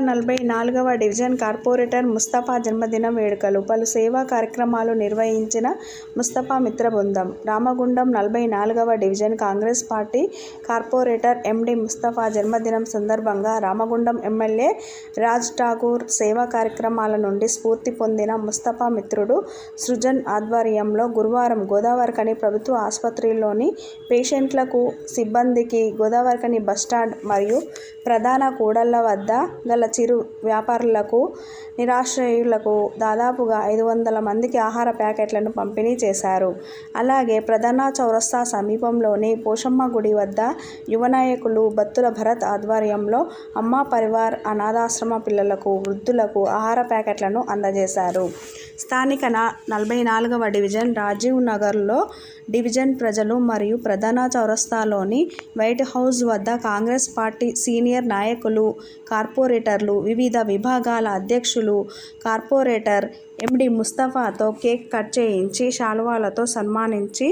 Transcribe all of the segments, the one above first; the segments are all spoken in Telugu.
నలభై నాలుగవ డివిజన్ కార్పొరేటర్ ముస్తఫా జన్మదిన వేడుకలు. పలు సేవా కార్యక్రమాలు నిర్వహించిన ముస్తఫా మిత్ర బృందం. రామగుండం నలభై నాలుగవ division Congress party corporator MD Mustafa జన్మదినం సందర్భంగా రామగుండం ఎమ్మెల్యే రాజ్ ఠాకూర్ సేవా కార్యక్రమాల నుండి స్ఫూర్తి పొందిన ముస్తఫా మిత్రుడు సృజన్ ఆధ్వర్యంలో గురువారం గోదావరికని ప్రభుత్వ ఆసుపత్రిలోని పేషెంట్లకు సిబ్బందికి గోదావరికని బస్టాండ్ మరియు ప్రధాన కూడళ్ళ వద్ద గల చిరు వ్యాపారులకు నిరాశ్రయులకు దాదాపుగా ఐదు వందల మందికి ఆహార ప్యాకెట్లను పంపిణీ చేశారు. అలాగే ప్రధాన చౌరస్తా సమీపంలోని పోషమ్మ గుడి వద్ద యువ నాయకులు బత్తుల భరత్ ఆధ్వర్యంలో అమ్మా పరివార్ అనాథాశ్రమ పిల్లలకు వృద్ధులకు ఆహార ప్యాకెట్లను అందజేశారు. స్థానిక నా నలభై నాలుగవ డివిజన్ రాజీవ్ నగర్లో డివిజన్ ప్రజలు మరియు ప్రధాన చౌరస్తాలోని వైట్ హౌస్ వద్ద కాంగ్రెస్ పార్టీ సీనియర్ నాయకులు కార్పొరేటర్లు వివిధ విభాగాల అధ్యక్షులు కార్పొరేటర్ ఎండి ముస్తఫాతో కేక్ కట్ చేయించి శాలువాలతో సన్మానించి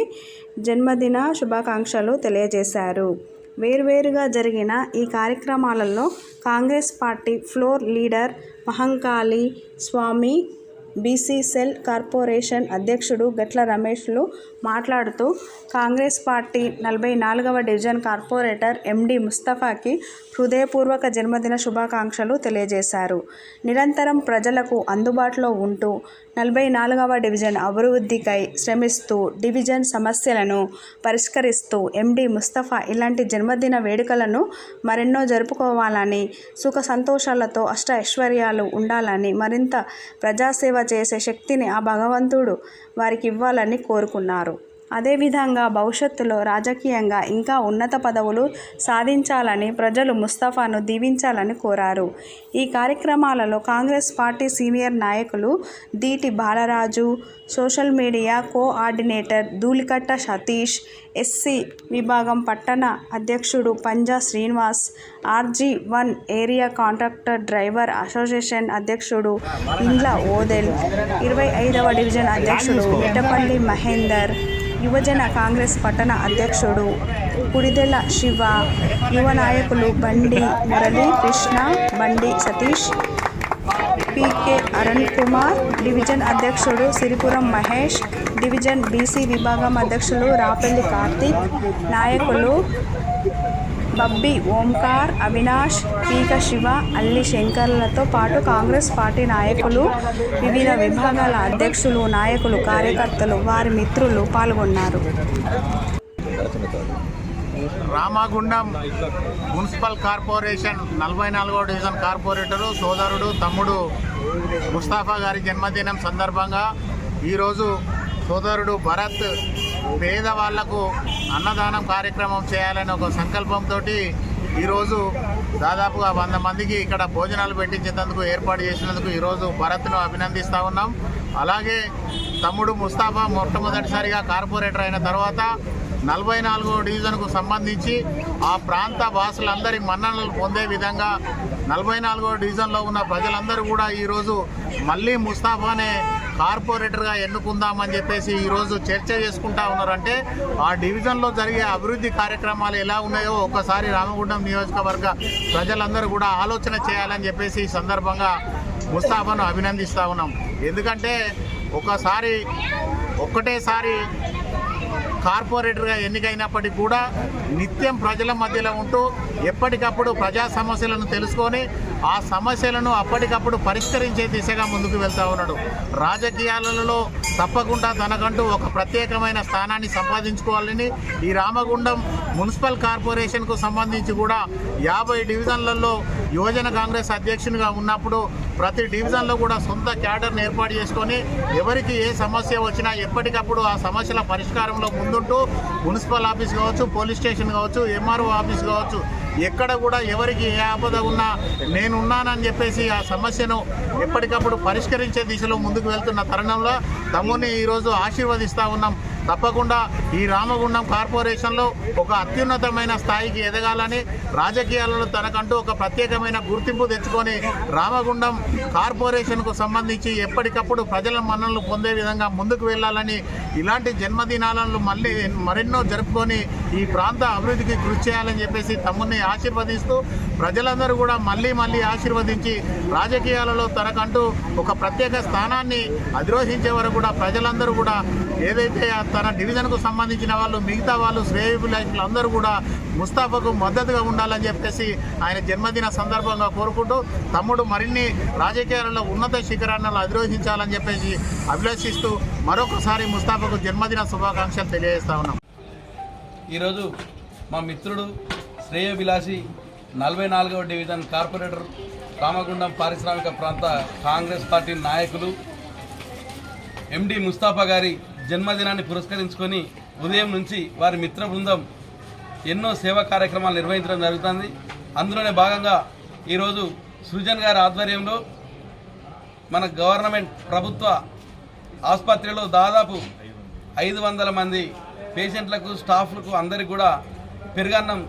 జన్మదిన శుభాకాంక్షలు తెలియజేశారు. వేర్వేరుగా జరిగిన ఈ కార్యక్రమాలలో Congress party floor leader Mahankali Swamy BC cell corporation అధ్యక్షుడు గట్ల రమేష్లు మాట్లాడుతూ కాంగ్రెస్ పార్టీ నలభై నాలుగవ డివిజన్ కార్పొరేటర్ ఎండి ముస్తఫాకి హృదయపూర్వక జన్మదిన శుభాకాంక్షలు తెలియజేశారు. నిరంతరం ప్రజలకు అందుబాటులో ఉంటూ నలభై నాలుగవ డివిజన్ అభివృద్ధికై శ్రమిస్తూ డివిజన్ సమస్యలను పరిష్కరిస్తూ ఎండి ముస్తఫా ఇలాంటి జన్మదిన వేడుకలను మరెన్నో జరుపుకోవాలని సుఖ సంతోషాలతో అష్ట ఐశ్వర్యాలు ఉండాలని మరింత ప్రజాసేవ చేసే శక్తిని ఆ భగవంతుడు వారికి ఇవ్వాలని కోరుకున్నారు. అదేవిధంగా భవిష్యత్తులో రాజకీయంగా ఇంకా ఉన్నత పదవులు సాధించాలని ప్రజలు ముస్తఫాను దీవించాలని కోరారు. ఈ కార్యక్రమాలలో కాంగ్రెస్ పార్టీ సీనియర్ నాయకులు Deeti Balaraju social media coordinator Dhulikatta Satish SC విభాగం పట్టణ అధ్యక్షుడు Panja Srinivas RG one area contractor driver association అధ్యక్షుడు ఇండ్ల ఓదెల్ ఇరవై ఐదవ డివిజన్ అధ్యక్షుడు మిట్టపల్లి మహేందర్ యువజన కాంగ్రెస్ పట్టణ అధ్యక్షుడు కుడిదెల శివ యువ నాయకులు బండి మురళి కృష్ణ బండి సతీష్ పీకే అరుణ్ కుమార్ డివిజన్ అధ్యక్షుడు సిరిపురం మహేష్ డివిజన్ బీసీ విభాగం అధ్యక్షులు రాపల్లి కార్తీక్ నాయకులు బబ్బి ఓంకార్ అవినాష్ పీక శివ అల్లి శంకర్లతో పాటు కాంగ్రెస్ పార్టీ నాయకులు వివిధ విభాగాల అధ్యక్షులు నాయకులు కార్యకర్తలు వారి మిత్రులు పాల్గొన్నారు. రామగుండం మున్సిపల్ కార్పొరేషన్ నలభై నాలుగో డివిజన్ కార్పొరేటరు సోదరుడు తమ్ముడు ముస్తాఫా గారి జన్మదినం సందర్భంగా ఈరోజు సోదరుడు భరత్ పేదవాళ్ళకు అన్నదానం కార్యక్రమం చేయాలని ఒక సంకల్పంతో ఈరోజు దాదాపుగా వంద మందికి ఇక్కడ భోజనాలు పెట్టించేందుకు ఏర్పాటు చేసినందుకు ఈరోజు భరత్ను అభినందిస్తూ ఉన్నాం. అలాగే తమ్ముడు ముస్తాఫా మొట్టమొదటిసారిగా కార్పొరేటర్ అయిన తర్వాత నలభై నాలుగో డివిజన్కు సంబంధించి ఆ ప్రాంత వాసులందరి మన్ననలు పొందే విధంగా నలభై నాలుగో డివిజన్లో ఉన్న ప్రజలందరూ కూడా ఈరోజు మళ్ళీ ముస్తాఫానే కార్పొరేటర్గా ఎన్నుకుందామని చెప్పేసి ఈరోజు చర్చ చేసుకుంటా ఉన్నారంటే ఆ డివిజన్లో జరిగే అభివృద్ధి కార్యక్రమాలు ఎలా ఉన్నాయో ఒక్కసారి రామగుండం నియోజకవర్గ ప్రజలందరూ కూడా ఆలోచన చేయాలని చెప్పేసి ఈ సందర్భంగా ముస్తాఫాను అభినందిస్తూ ఉన్నాం. ఎందుకంటే ఒకసారి ఒక్కటేసారి కార్పొరేటర్గా ఎన్నికైనప్పటికీ కూడా నిత్యం ప్రజల మధ్యలో ఉంటూ ఎప్పటికప్పుడు ప్రజా సమస్యలను తెలుసుకొని ఆ సమస్యలను అప్పటికప్పుడు పరిష్కరించే దిశగా ముందుకు వెళ్తూ ఉన్నాడు. రాజకీయాలలో తప్పకుండా తనకంటూ ఒక ప్రత్యేకమైన స్థానాన్ని సంపాదించుకోవాలని ఈ రామగుండం మున్సిపల్ కార్పొరేషన్కు సంబంధించి కూడా యాభై డివిజన్లలో యువజన కాంగ్రెస్ అధ్యక్షునిగా ఉన్నప్పుడు ప్రతి డివిజన్లో కూడా సొంత క్యాడర్ను ఏర్పాటు చేసుకొని ఎవరికి ఏ సమస్య వచ్చినా ఎప్పటికప్పుడు ఆ సమస్యల పరిష్కారంలో ముందుంటూ మున్సిపల్ ఆఫీస్ కావచ్చు పోలీస్ స్టేషన్ కావచ్చు ఎంఆర్ఓ ఆఫీస్ కావచ్చు ఎక్కడ కూడా ఎవరికి ఏ ఆపద ఉన్నా నేనున్నానని చెప్పేసి ఆ సమస్యను ఎప్పటికప్పుడు పరిష్కరించే దిశలో ముందుకు వెళ్తున్న తరుణంలో తమ్ముని ఈరోజు ఆశీర్వదిస్తూ ఉన్నాం. తప్పకుండా ఈ రామగుండం కార్పొరేషన్లో ఒక అత్యున్నతమైన స్థాయికి ఎదగాలని రాజకీయాలలో తనకంటూ ఒక ప్రత్యేకమైన గుర్తింపు తెచ్చుకొని రామగుండం కార్పొరేషన్కు సంబంధించి ఎప్పటికప్పుడు ప్రజల మన్నలు పొందే విధంగా ముందుకు వెళ్ళాలని ఇలాంటి జన్మదినాలను మళ్ళీ మరెన్నో జరుపుకొని ఈ ప్రాంత అభివృద్ధికి కృషి చేయాలని చెప్పేసి తమ్ముని ఆశీర్వదిస్తూ ప్రజలందరూ కూడా మళ్ళీ మళ్ళీ ఆశీర్వదించి రాజకీయాలలో తనకంటూ ఒక ప్రత్యేక స్థానాన్ని అధిరోహించే వరకు కూడా ప్రజలందరూ కూడా ఏదైతే ఆ తన డివిజన్కు సంబంధించిన వాళ్ళు మిగతా వాళ్ళు శ్రేయభిలాషులు అందరూ కూడా ముస్తాఫాకు మద్దతుగా ఉండాలని చెప్పేసి ఆయన జన్మదిన సందర్భంగా కోరుకుంటూ తమ్ముడు మరిన్ని రాజకీయాలలో ఉన్నత శిఖరాలను అధిరోహించాలని చెప్పేసి అభిలషిస్తూ మరొకసారి ముస్తాఫాకు జన్మదిన శుభాకాంక్షలు తెలియజేస్తా ఉన్నాం. ఈరోజు మా మిత్రుడు శ్రేయభిలాషి నలభై నాలుగవ డివిజన్ కార్పొరేటర్ రామగుండం పారిశ్రామిక ప్రాంత కాంగ్రెస్ పార్టీ నాయకులు ఎండి ముస్తాఫా గారి జన్మదినాన్ని పురస్కరించుకొని ఉదయం నుంచి వారి మిత్ర బృందం ఎన్నో సేవా కార్యక్రమాలు నిర్వహించడం జరుగుతుంది. అందులోనే భాగంగా ఈరోజు సృజన్ గారి ఆధ్వర్యంలో మన గవర్నమెంట్ ప్రభుత్వ ఆసుపత్రిలో దాదాపు ఐదు వందల మంది పేషెంట్లకు స్టాఫ్లకు అందరికి కూడా పెరుగన్నం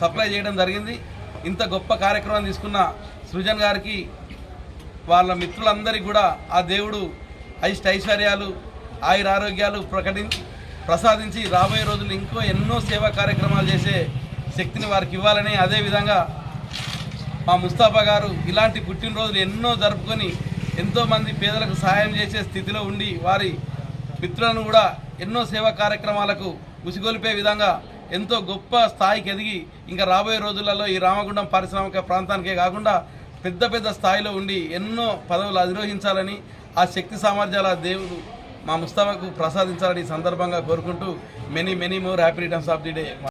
సప్లై చేయడం జరిగింది. ఇంత గొప్ప కార్యక్రమం తీసుకున్న సృజన్ గారికి వాళ్ళ మిత్రులందరికీ కూడా ఆ దేవుడు అయిష్ట ఐశ్వర్యాలు ఆయుర ఆరోగ్యాలు ప్రకటించి ప్రసాదించి రాబోయే రోజులు ఇంకో ఎన్నో సేవా కార్యక్రమాలు చేసే శక్తిని వారికి ఇవ్వాలని అదేవిధంగా మా ముస్తాఫా గారు ఇలాంటి పుట్టినరోజులు ఎన్నో జరుపుకొని ఎంతోమంది పేదలకు సహాయం చేసే స్థితిలో ఉండి వారి మిత్రులను కూడా ఎన్నో సేవా కార్యక్రమాలకు ఉసిగొలిపే విధంగా ఎంతో గొప్ప స్థాయికి ఎదిగి ఇంకా రాబోయే రోజులలో ఈ రామగుండం పారిశ్రామిక ప్రాంతానికే కాకుండా పెద్ద పెద్ద స్థాయిలో ఉండి ఎన్నో పదవులు అధిరోహించాలని ఆ శక్తి సామర్థ్యాల దేవుడు మా ముస్తాబాకు ప్రసాదించాలని ఈ సందర్భంగా కోరుకుంటూ many many more happy returns of the day